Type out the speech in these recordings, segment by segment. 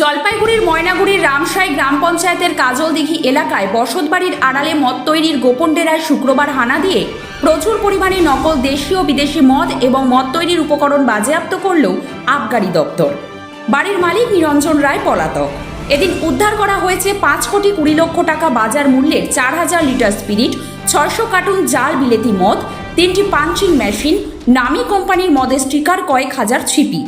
জলপাইগুড়ির ময়নাগুড়ির রামসাই গ্রাম পঞ্চায়েতের কাজলদিঘি এলাকায় বসতবাড়ির আড়ালে মদ তৈরির গোপন ডেরায় শুক্রবার হানা দিয়ে প্রচুর পরিমাণে নকল দেশীয় বিদেশি মদ এবং মদ তৈরির উপকরণ বাজেয়াপ্ত করল আবগারি দপ্তর। বাড়ির মালিক নিরঞ্জন রায় পলাতক। এদিন উদ্ধার করা হয়েছে পাঁচ কোটি কুড়ি লক্ষ টাকা বাজার মূল্যের চার হাজার লিটার স্পিরিট, ছয়শো কার্টুন জাল বিলেতি মদ, তিনটি পাঞ্চিং মেশিন, নামী কোম্পানির মদের স্টিকার, কয়েক হাজার ছিপি।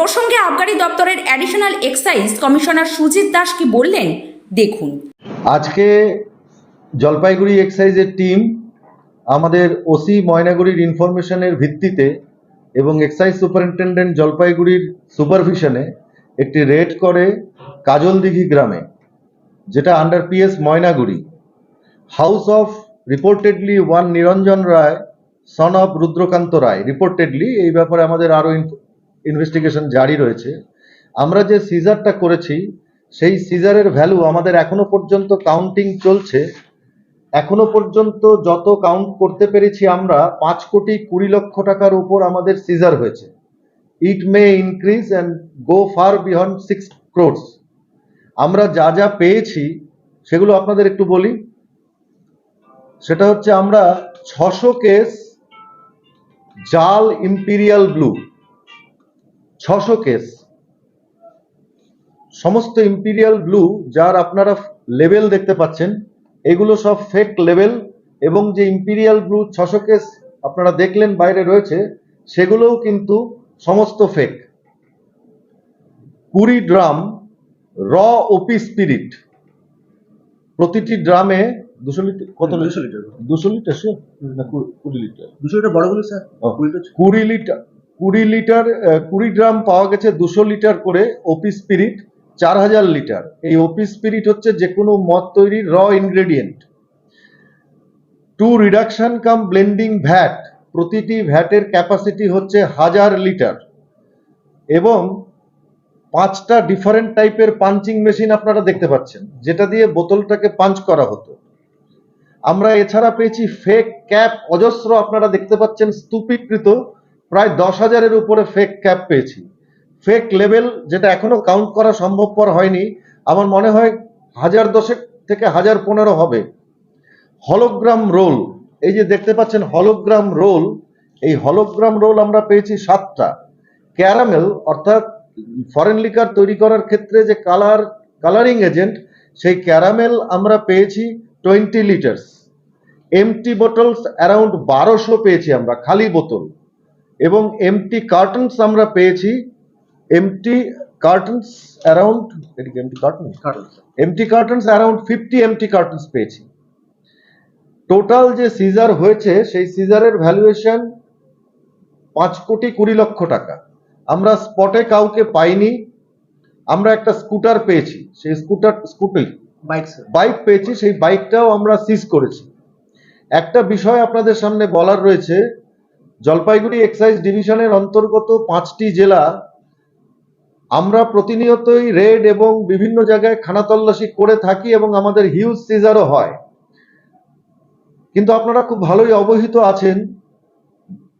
প্রসঙ্গে আবগারি দপ্তরের additional excise commissioner Sujit Das কি বললেন? দেখুন। আজকে জলপাইগুড়ি এক্সাইজের টিম আমাদের ওসি ময়নাগুড়ির ইনফরমেশনের ভিত্তিতে এবং এক্সাইজ সুপারিনটেন্ডেন্ট জলপাইগুড়ির সুপারভিশনে একটি রেড করে কাজলদিঘি গ্রামে, যেটা under PS Maynaguri house of reportedly one Niranjan Roy son of Rudrakanta Roy reportedly এই ব্যাপারে আমাদের আরও ইনভেস্টিগেশন জারি রয়েছে। আমরা যে সিজারটা করেছি, সেই সিজারের ভ্যালু আমাদের এখনও পর্যন্ত কাউন্টিং চলছে। এখনও পর্যন্ত যত কাউন্ট করতে পেরেছি আমরা, পাঁচ কোটি কুড়ি লক্ষ টাকার উপর আমাদের সিজার হয়েছে। It may increase and go far behind six crores আমরা যা যা পেয়েছি, সেগুলো আপনাদের একটু বলি। সেটা হচ্ছে আমরা ছশো কেস জাল ইম্পিরিয়াল ব্লু ছশো কেস। সমস্ত ইম্পিরিয়াল ব্লু যার আপনারা লেভেল দেখতে পাচ্ছেন এগুলো সব ফেক লেভেল এবং যে ইম্পিরিয়াল ব্লু ছশো কেস আপনারা দেখলেন বাইরে রয়েছে সেগুলোও কিন্তু সমস্ত ফেক কুড়ি ড্রাম র ওপি স্পিরিট প্রতিটি ড্রামে দুশো লিটার কত দুশো লিটার। দুশো লিটার? না কুড়ি লিটার। দুশো লিটার বড়গুলো স্যার? কুড়ি লিটার। কুড়ি লিটার কুড়ি গ্রাম পাওয়া গেছে দুশো লিটার করে ওপি স্পিরিট চার হাজার লিটার। এই ওপি স্পিরিট হচ্ছে যে কোনো মদ তৈরির র ingredient to reduction cum blending vat প্রতিটি ভ্যাটের ক্যাপাসিটি হচ্ছে হাজার লিটার। এবং পাঁচটা ডিফারেন্ট টাইপের পাঞ্চিং মেশিন আপনারা দেখতে পাচ্ছেন, যেটা দিয়ে বোতলটাকে পাঞ্চ করা হতো। আমরা এছাড়া পেয়েছি ফেক ক্যাপ অজস্র আপনারা দেখতে পাচ্ছেন, স্তূপীকৃত প্রায় দশ হাজারের উপরে ফেক ক্যাপ পেয়েছি। ফেক লেভেল যেটা এখনও কাউন্ট করা সম্ভবপর হয়নি, আমার মনে হয় হাজার দশেক থেকে হাজার পনেরো হবে। হলোগ্রাম রোল এই যে দেখতে পাচ্ছেন হলোগ্রাম রোল এই হলোগ্রাম রোল আমরা পেয়েছি সাতটা। ক্যারামেল অর্থাৎ ফরেন লিকার তৈরি করার ক্ষেত্রে যে কালার কালারিং এজেন্ট সেই ক্যারামেল আমরা পেয়েছি twenty litres empty bottles around বারোশো পেয়েছি আমরা, খালি বোতল। এবং এমটি কার্টনস আমরা পেয়েছি। Empty cartons around empty carton empty cartons around fifty empty cartons পেয়েছি। টোটাল যে সিজার হয়েছে সেই সিজারের ভ্যালুয়েশন পাঁচ কোটি কুড়ি লক্ষ টাকা। আমরা স্পটে কাউকে পাইনি। আমরা একটা স্কুটার পেয়েছি। সেই স্কুটার স্কুটি বাইক বাইক পেয়েছি। সেই বাইকটাও আমরা সিজ করেছি। একটা বিষয় আপনাদের সামনে বলার রয়েছে জলপাইগুড়ি এক্সাইজ ডিভিশনের অন্তর্গত পাঁচটি জেলা, আমরা প্রতিনিয়তই রেড এবং বিভিন্ন জায়গায় খানা তল্লাশি করে থাকি এবং আমাদের হিউজ সিজারও হয়। কিন্তু আপনারা খুব ভালোই অবহিত আছেন।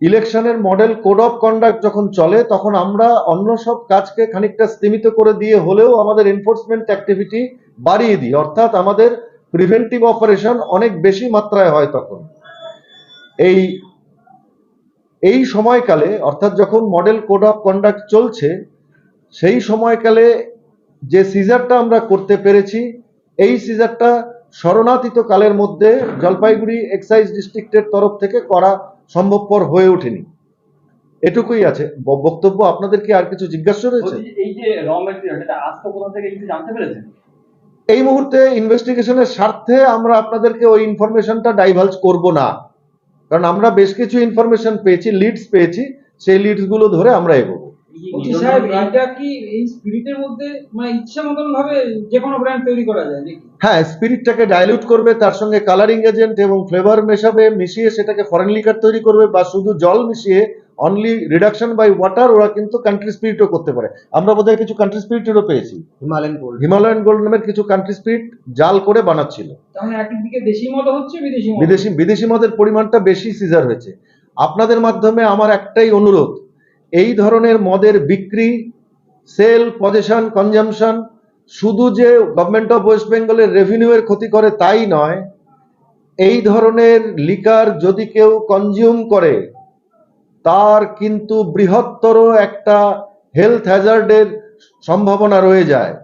ইলেকশনের মডেল কোড অফ কন্ডাক্ট যখন চলে, তখন আমরা অন্য সব কাজকে খানিকটা স্তীমিত করে দিয়ে হলেও আমাদের এনফোর্সমেন্ট অ্যাক্টিভিটি বাড়িয়ে দিই। অর্থাৎ আমাদের প্রিভেন্টিভ অপারেশন অনেক বেশি মাত্রায় হয় তখন। এই এই সময়কালে অর্থাৎ যখন মডেল কোড অফ কন্ডাক্ট চলছে সেই সময়কালে যে সিজারটা আমরা করতে পেরেছি এই সিজারটা স্মরণাতীত কালের মধ্যে জলপাইগুড়ি এক্সাইজ ডিস্ট্রিক্টের তরফ থেকে করা সম্ভবপর হয়ে ওঠেনি। এটুকুই আছে। বক্তব্য আপনাদের কি আর কিছু জিজ্ঞাসা রয়েছে? এই যে র মেটেরিয়াল এটা আসতো কোথা থেকে কিছু জানতে পেরেছেন? এই মুহূর্তে ইনভেস্টিগেশনের স্বার্থে আমরা আপনাদেরকে ওই ইনফরমেশনটা ডাইভালজ করব না। কারণ আমরা বেশ কিছু ইনফরমেশন পেয়েছি লিডস পেয়েছি সেই লিডসগুলো ধরে আমরা এগোবো। মানে ইচ্ছা মতন ভাবে যে কোনো ব্র্যান্ড তৈরি করা যায় নাকি? হ্যাঁ স্পিরিটটাকে ডাইলিউট করবে তার সঙ্গে কালারিং এজেন্ট এবং ফ্লেভার মেশাবে মিশিয়ে সেটাকে ফরেন লিকার তৈরি করবে বা শুধু জল মিশিয়ে অনলি রিডাকশন বাই ওয়াটার ওরা কিন্তু কান্ট্রি স্পিরিটও করতে পারে। আমরা বোধহয় কিছু কান্ট্রি স্পিরিটেরও পেয়েছি। হিমালয়ান গোল্ড হিমালয়ান গোল্ড নামের কিছু কান্ট্রি স্পিরিট জাল করে বানাচ্ছিল। তাহলে দেশি মদ হচ্ছে বিদেশি বিদেশি বিদেশি মদের পরিমাণটা বেশি সিজার হয়েছে। আপনাদের মাধ্যমে আমার একটাই অনুরোধ এই ধরনের মদের বিক্রি সেল পজেশন কনজামশন শুধু যে গভর্নমেন্ট অফ ওয়েস্ট বেঙ্গলের রেভিনিউয়ের ক্ষতি করে তাই নয় এই ধরনের লিকার যদি কেউ কনজিউম করে তার কিন্তু বৃহত্তর একটা হেলথ হ্যাজার্ডের সম্ভাবনা রয়ে যায়।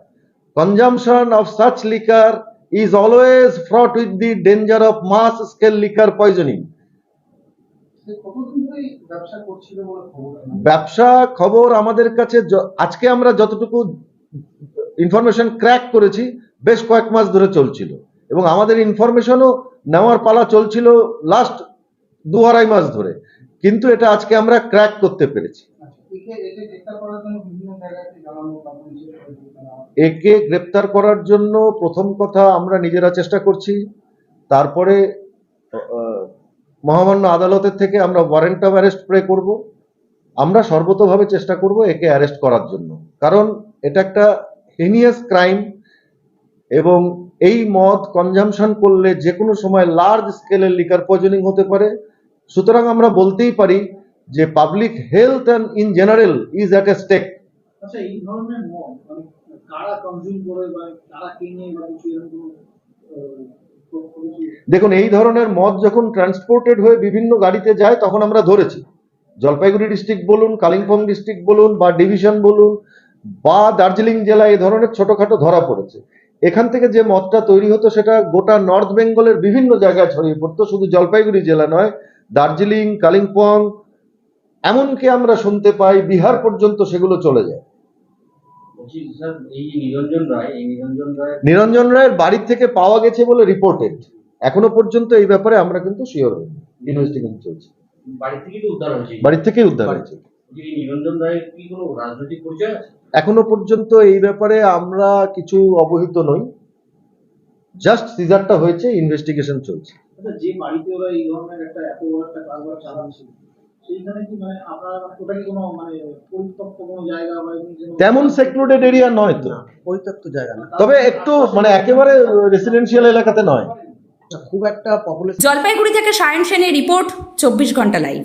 Consumption of such liquor is always fraught with the danger of mass scale liquor খবর ব্যবসা খবর আমাদের কাছে আজকে আমরা যতটুকু ইনফরমেশন ক্র্যাক করেছি বেশ কয়েক মাস ধরে চলছিল। এবং আমাদের ইনফরমেশনও নেওয়ার পালা চলছিল লাস্ট দু আড়াই মাস ধরে। কিন্তু এটা আজকে আমরা ক্র্যাক করতে পেরেছি। একে নেওয়া। একে গ্রেপ্তার করার জন্য প্রথম কথা আমরা নিজেরা চেষ্টা করছি। তারপরে মহামান্য আদালতের থেকে আমরা ওয়ারেন্ট অফ অ্যারেস্ট প্রে করব। আমরা সর্বতোভাবে চেষ্টা করব একে অ্যারেস্ট করার জন্য। কারণ এটা একটা হেনিয়াস ক্রাইম এবং এই মদ কনজামশন করলে যে কোনো সময় লার্জ স্কেলের লিকার পয়জনিং হতে পারে। সুতরাং আমরা বলতেই পারি যে public health and in general is at a stake আচ্ছা এই ধরনের মদ মানে কারা কনজিউম করে বা কারা কিনে বা কিছু এরকম কোনো, আহ, তো- তো কিছু দেখুন এই ধরনের মদ যখন ট্রান্সপোর্টেড হয়ে বিভিন্ন গাড়িতে যায় তখন আমরা ধরেছি। জলপাইগুড়ি ডিস্ট্রিক্ট বলুন কালিম্পং ডিস্ট্রিক্ট বলুন বা ডিভিশন বলুন বা দার্জিলিং জেলা এই ধরনের ছোটখাটো ধরা পড়েছে। এখান থেকে যে মদটা তৈরি হতো সেটা গোটা নর্থ বেঙ্গলের বিভিন্ন জায়গায় ছড়িয়ে পড়তো। শুধু জলপাইগুড়ি জেলা নয় দার্জিলিং কালিম্পং এমনকি আমরা শুনতে পাই বিহার পর্যন্ত সেগুলো চলে যায়। নিরঞ্জন রায়ের বাড়ি থেকে পাওয়া গেছে বলে রিপোর্টেড এখনও পর্যন্ত এই ব্যাপারে আমরা কিন্তু শিওর ইনভেস্টিগেশন চলছে। বাড়ি বাড়ির থেকেই উদ্ধার হয়েছে। এখনও পর্যন্ত এই ব্যাপারে আমরা কিছু অবহিত নই। জাস্ট সিজারটা হয়েছে ইনভেস্টিগেশন চলছে। আচ্ছা যে বাড়িতে ওরা এই ধরনের একটা এত বড় একটা কারবার চালাচ্ছে সেইখানে কি মানে মানে পরিত্যক্ত কোনো জায়গা বা এমনি যেন- তেমন সেক্লুডেড এরিয়া নয় তো। পরিত্যক্ত জায়গা না। তবে একটু মানে একেবারে রেসিডেন্সিয়াল এলাকাতে নয়। খুব একটা পপুলেশন জলপাইগুড়ি থেকে সায়ন সেনের রিপোর্ট চব্বিশ ঘণ্টা লাইভ